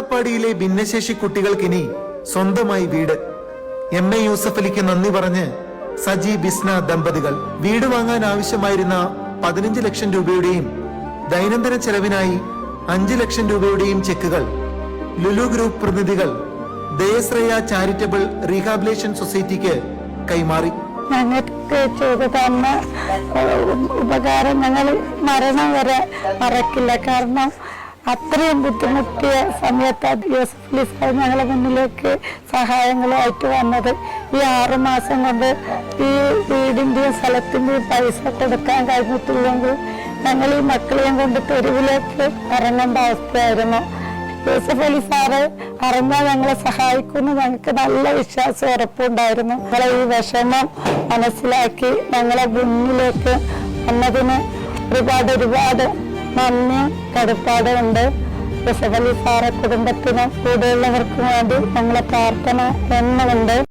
അട്ടപ്പാടിയിലെ ഭിന്നശേഷി കുട്ടികൾക്കിനി സ്വന്തമായി വീട്. എം എ യൂസഫ് അലിക്ക് നന്ദി പറഞ്ഞ് സജി ബിസ്ന ദമ്പതികൾ. വീട് വാങ്ങാൻ ആവശ്യമായിരുന്ന പതിനഞ്ച് ലക്ഷം രൂപയുടെയും ദൈനംദിന ചെലവിനായി അഞ്ച് ലക്ഷം രൂപയുടെയും ചെക്കുകൾ. ലുലു ഗ്രൂപ്പ് പ്രതിനിധികൾ ദയശ്രയ ചാരിറ്റബിൾ റീഹാബിലേഷൻ സൊസൈറ്റിക്ക് കൈമാറി. ഞങ്ങൾക്ക് ചെയ്തു തന്ന ഉപകാരം ഞങ്ങൾ മരണം വരെ മറക്കില്ല. കാരണം അത്രയും ബുദ്ധിമുട്ടിയ സമയത്ത് യൂസഫ് അലി സാർ ഞങ്ങളുടെ മുന്നിലേക്ക് സഹായങ്ങളുമായിട്ട് വന്നത്. ഈ ആറു മാസം കൊണ്ട് ഈ വീടിന്റെയും സ്ഥലത്തിന്റെയും പൈസ കൊടുക്കാൻ കഴിഞ്ഞിട്ടില്ലെങ്കിൽ ഞങ്ങൾ ഈ മക്കളെയും കൊണ്ട് തെരുവിലേക്ക് ഇറങ്ങേണ്ട അവസ്ഥയായിരുന്നു. യൂസഫ് അലി സാറ് അറിഞ്ഞാൽ ഞങ്ങളെ സഹായിക്കുമെന്ന് ഞങ്ങൾക്ക് നല്ല വിശ്വാസം ഉറപ്പുണ്ടായിരുന്നു ഞങ്ങളെ ഈ വിഷമം മനസ്സിലാക്കി ഞങ്ങളെ മുന്നിലേക്ക് വന്നതിന് ഒരുപാട് ഒരുപാട് നന്ദി കടപ്പാടുണ്ട്. യൂസഫ് സാറെ കുടുംബത്തിനും കൂടെയുള്ളവർക്കും വേണ്ടി ഞങ്ങളെ പ്രാർത്ഥന എന്നുമുണ്ട്.